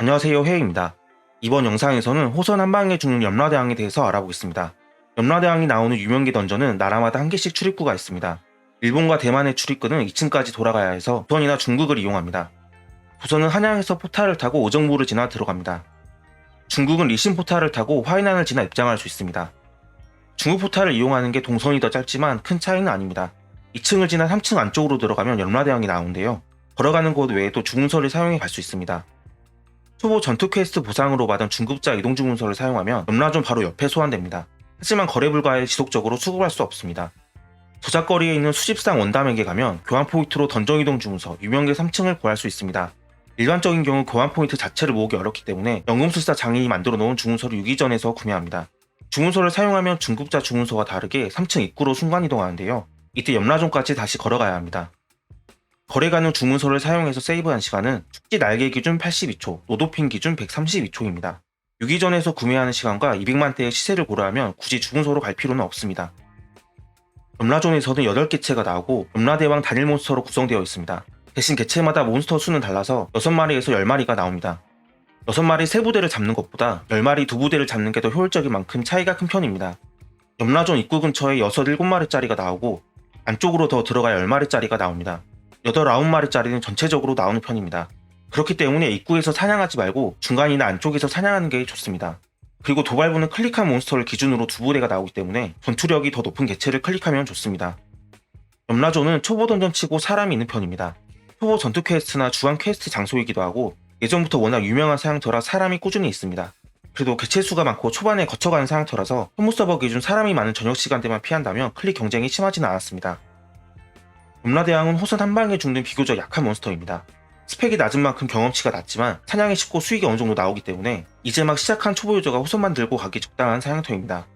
안녕하세요 해입니다. 이번 영상에서는 호선 한방에 죽는 염라대왕에 대해서 알아보겠습니다. 염라대왕이 나오는 유명기 던전은 나라마다 한 개씩 출입구가 있습니다. 일본과 대만의 출입구는 2층까지 돌아가야 해서 부선이나 중국을 이용합니다. 부선은 한양에서 포탈을 타고 오정부를 지나 들어갑니다. 중국은 리신 포탈을 타고 화이난을 지나 입장할 수 있습니다. 중국 포탈을 이용하는 게 동선이 더 짧지만 큰 차이는 아닙니다. 2층을 지나 3층 안쪽으로 들어가면 염라대왕이 나오는데요. 걸어가는 곳 외에도 주문서를 사용해 갈 수 있습니다. 초보 전투 퀘스트 보상으로 받은 중급자 이동 주문서를 사용하면 염라존 바로 옆에 소환됩니다. 하지만 거래 불가에 지속적으로 수급할 수 없습니다. 저작거리에 있는 수집상 원담에게 가면 교환 포인트로 던전 이동 주문서 유명계 3층을 구할 수 있습니다. 일반적인 경우 교환 포인트 자체를 모으기 어렵기 때문에 연금술사 장인이 만들어 놓은 주문서를 유기전에서 구매합니다. 주문서를 사용하면 중급자 주문서와 다르게 3층 입구로 순간 이동하는데요. 이때 염라존까지 다시 걸어가야 합니다. 거래 가능 주문서를 사용해서 세이브한 시간은 축지 날개 기준 82초, 노도핀 기준 132초입니다. 유기전에서 구매하는 시간과 200만대의 시세를 고려하면 굳이 주문서로 갈 필요는 없습니다. 염라존에서는 8개체가 나오고 염라대왕 단일 몬스터로 구성되어 있습니다. 대신 개체마다 몬스터 수는 달라서 6마리에서 10마리가 나옵니다. 6마리 3부대를 잡는 것보다 10마리 2부대를 잡는 게 더 효율적인 만큼 차이가 큰 편입니다. 염라존 입구 근처에 6, 7마리짜리가 나오고 안쪽으로 더 들어가야 10마리짜리가 나옵니다. 8, 9마리짜리는 전체적으로 나오는 편입니다. 그렇기 때문에 입구에서 사냥하지 말고 중간이나 안쪽에서 사냥하는 게 좋습니다. 그리고 도발부는 클릭한 몬스터를 기준으로 두 부대가 나오기 때문에 전투력이 더 높은 개체를 클릭하면 좋습니다. 염라존은 초보 던전치고 사람이 있는 편입니다. 초보 전투 퀘스트나 주간 퀘스트 장소이기도 하고 예전부터 워낙 유명한 사양터라 사람이 꾸준히 있습니다. 그래도 개체 수가 많고 초반에 거쳐가는 사양터라서 현무 서버 기준 사람이 많은 저녁 시간대만 피한다면 클릭 경쟁이 심하지는 않았습니다. 염라대왕은 호선 한 방에 죽는 비교적 약한 몬스터입니다. 스펙이 낮은 만큼 경험치가 낮지만 사냥이 쉽고 수익이 어느 정도 나오기 때문에 이제 막 시작한 초보 유저가 호선만 들고 가기 적당한 사냥터입니다.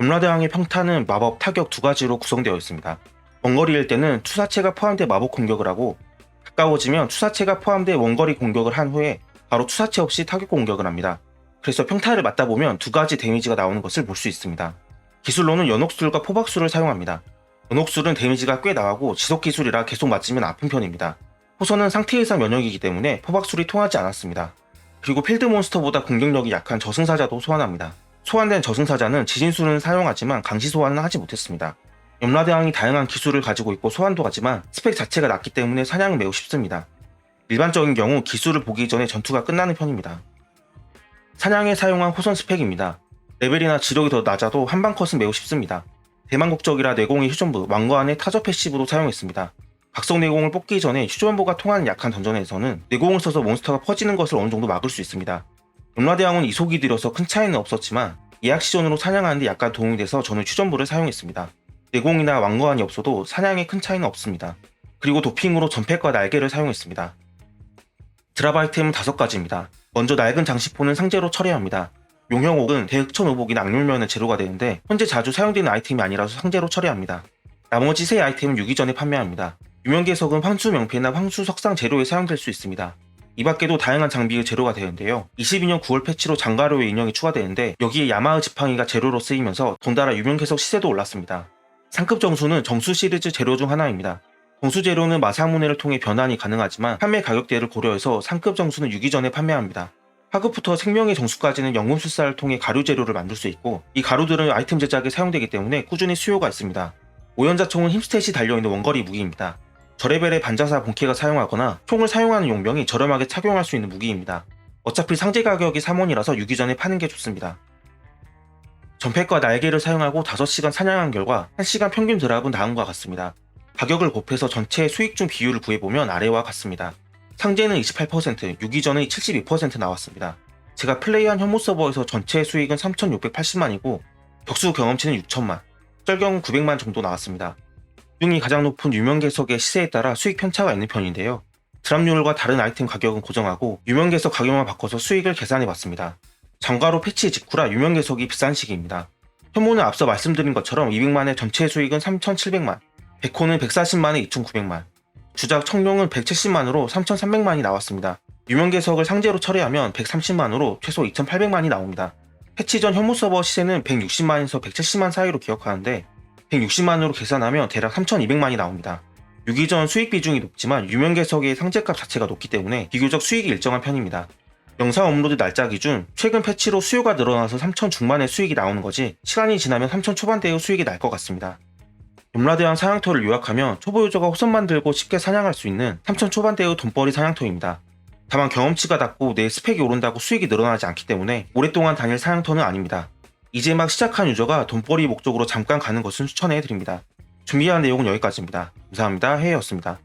염라대왕의 평타는 마법, 타격 두 가지로 구성되어 있습니다. 원거리일 때는 투사체가 포함된 마법 공격을 하고 가까워지면 투사체가 포함된 원거리 공격을 한 후에 바로 투사체 없이 타격 공격을 합니다. 그래서 평타를 맞다 보면 두 가지 데미지가 나오는 것을 볼 수 있습니다. 기술로는 연옥술과 포박술을 사용합니다. 연옥술은 데미지가 꽤 나가고 지속 기술이라 계속 맞으면 아픈 편입니다. 호선은 상태 이상 면역이기 때문에 포박술이 통하지 않았습니다. 그리고 필드 몬스터보다 공격력이 약한 저승사자도 소환합니다. 소환된 저승사자는 지진술은 사용하지만 강시 소환은 하지 못했습니다. 염라대왕이 다양한 기술을 가지고 있고 소환도 하지만 스펙 자체가 낮기 때문에 사냥은 매우 쉽습니다. 일반적인 경우 기술을 보기 전에 전투가 끝나는 편입니다. 사냥에 사용한 호선 스펙입니다. 레벨이나 지력이 더 낮아도 한방 컷은 매우 쉽습니다. 대만 국적이라 내공의 휴전부, 왕관의 타저 패시브도 사용했습니다. 각성 내공을 뽑기 전에 휴전부가 통하는 약한 던전에서는 내공을 써서 몬스터가 퍼지는 것을 어느 정도 막을 수 있습니다. 염라대왕은 이속이 들여서 큰 차이는 없었지만 예약 시전으로 사냥하는데 약간 도움이 돼서 저는 휴전부를 사용했습니다. 내공이나 왕관이 없어도 사냥에 큰 차이는 없습니다. 그리고 도핑으로 전팩과 날개를 사용했습니다. 드랍 아이템은 5가지입니다. 먼저 낡은 장식포는 상제로 처리합니다. 용형옥은 대흑천 오복이나 악물면은 제로가 되는데 현재 자주 사용되는 아이템이 아니라서 상제로 처리합니다. 나머지 세 아이템은 유기 전에 판매합니다. 유명계석은 황수 명패나 황수 석상 제로에 사용될 수 있습니다. 이 밖에도 다양한 장비의 제로가 되는데요. 22년 9월 패치로 장가로의 인형이 추가되는데 여기에 야마의 지팡이가 제로로 쓰이면서 덩달아 유명계석 시세도 올랐습니다. 상급 정수는 정수 시리즈 제로 중 하나입니다. 정수 제로는 마사문해를 통해 변환이 가능하지만 판매 가격대를 고려해서 상급 정수는 유기 전에 판매합니다. 하급부터 생명의 정수까지는 연금술사를 통해 가루 재료를 만들 수 있고 이 가루들은 아이템 제작에 사용되기 때문에 꾸준히 수요가 있습니다. 오연자총은 힘스탯이 달려있는 원거리 무기입니다. 저레벨의 반자사 본캐가 사용하거나 총을 사용하는 용병이 저렴하게 착용할 수 있는 무기입니다. 어차피 상제 가격이 3원이라서 유기 전에 파는 게 좋습니다. 전팩과 날개를 사용하고 5시간 사냥한 결과 1시간 평균 드랍은 다음과 같습니다. 가격을 곱해서 전체 수익 중 비율을 구해보면 아래와 같습니다. 상제는 28%, 유기전은 72% 나왔습니다. 제가 플레이한 현무 서버에서 전체 수익은 3,680만이고 격수 경험치는 6천만, 쩔경은 900만 정도 나왔습니다. 중이 가장 높은 유명계석의 시세에 따라 수익 편차가 있는 편인데요. 드랍률과 다른 아이템 가격은 고정하고 유명계석 가격만 바꿔서 수익을 계산해 봤습니다. 장가로 패치 직후라 유명계석이 비싼 시기입니다. 현무는 앞서 말씀드린 것처럼 200만의 전체 수익은 3,700만, 백호는 140만에 2,900만, 주작 청룡은 170만으로 3,300만이 나왔습니다. 유명계석을 상제로 처리하면 130만으로 최소 2,800만이 나옵니다. 패치 전 현무 서버 시세는 160만에서 170만 사이로 기억하는데 160만으로 계산하면 대략 3,200만이 나옵니다. 유기 전 수익 비중이 높지만 유명계석의 상제값 자체가 높기 때문에 비교적 수익이 일정한 편입니다. 영상 업로드 날짜 기준 최근 패치로 수요가 늘어나서 3천 중반에 수익이 나오는 거지 시간이 지나면 3천 초반대의 수익이 날 것 같습니다. 염라대왕 사냥터를 요약하면 초보 유저가 호선만 들고 쉽게 사냥할 수 있는 3천 초반대의 돈벌이 사냥터입니다. 다만 경험치가 낮고 내 스펙이 오른다고 수익이 늘어나지 않기 때문에 오랫동안 다닐 사냥터는 아닙니다. 이제 막 시작한 유저가 돈벌이 목적으로 잠깐 가는 것은 추천해 드립니다. 준비한 내용은 여기까지입니다. 감사합니다. 해였습니다.